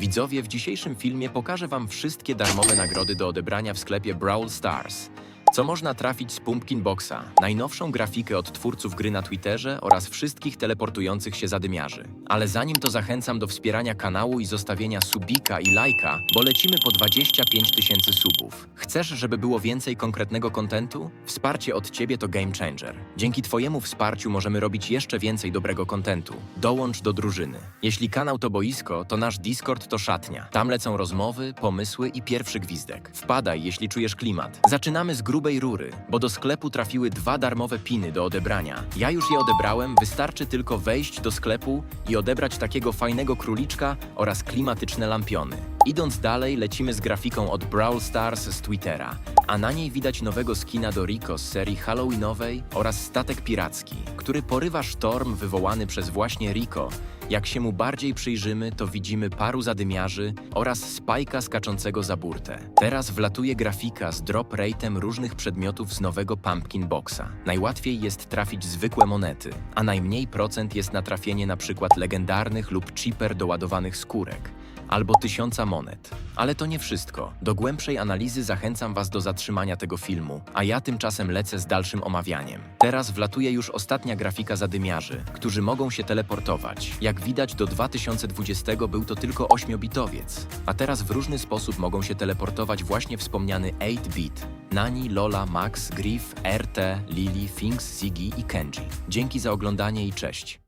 Widzowie, w dzisiejszym filmie pokażę Wam wszystkie darmowe nagrody do odebrania w sklepie Brawl Stars. Co można trafić z Pumpkin Boxa, najnowszą grafikę od twórców gry na Twitterze oraz wszystkich teleportujących się zadymiarzy. Ale zanim to zachęcam do wspierania kanału i zostawienia subika i lajka, bo lecimy po 25 tysięcy subów. Chcesz, żeby było więcej konkretnego kontentu? Wsparcie od Ciebie to game changer. Dzięki Twojemu wsparciu możemy robić jeszcze więcej dobrego kontentu. Dołącz do drużyny. Jeśli kanał to boisko, to nasz Discord to szatnia. Tam lecą rozmowy, pomysły i pierwszy gwizdek. Wpadaj, jeśli czujesz klimat. Zaczynamy z grubej rury, bo do sklepu trafiły dwa darmowe piny do odebrania. Ja już je odebrałem, wystarczy tylko wejść do sklepu i odebrać takiego fajnego króliczka oraz klimatyczne lampiony. Idąc dalej, lecimy z grafiką od Brawl Stars z Twittera, a na niej widać nowego skina do Rico z serii Halloweenowej oraz statek piracki, który porywa sztorm wywołany przez właśnie Rico. Jak się mu bardziej przyjrzymy, to widzimy paru zadymiarzy oraz spajka skaczącego za burtę. Teraz wlatuje grafika z drop rate'em różnych przedmiotów z nowego Pumpkin Boxa. Najłatwiej jest trafić zwykłe monety, a najmniej procent jest na trafienie przykład legendarnych lub cheaper doładowanych skórek albo tysiąca monet. Ale to nie wszystko. Do głębszej analizy zachęcam Was do zatrzymania tego filmu, a ja tymczasem lecę z dalszym omawianiem. Teraz wlatuje już ostatnia grafika zadymiarzy, którzy mogą się teleportować. Jak widać do 2020 był to tylko 8-bitowiec, a teraz w różny sposób mogą się teleportować właśnie wspomniany 8-bit. Nani, Lola, Max, Griff, RT, Lily, Finks, Ziggy i Kenji. Dzięki za oglądanie i cześć.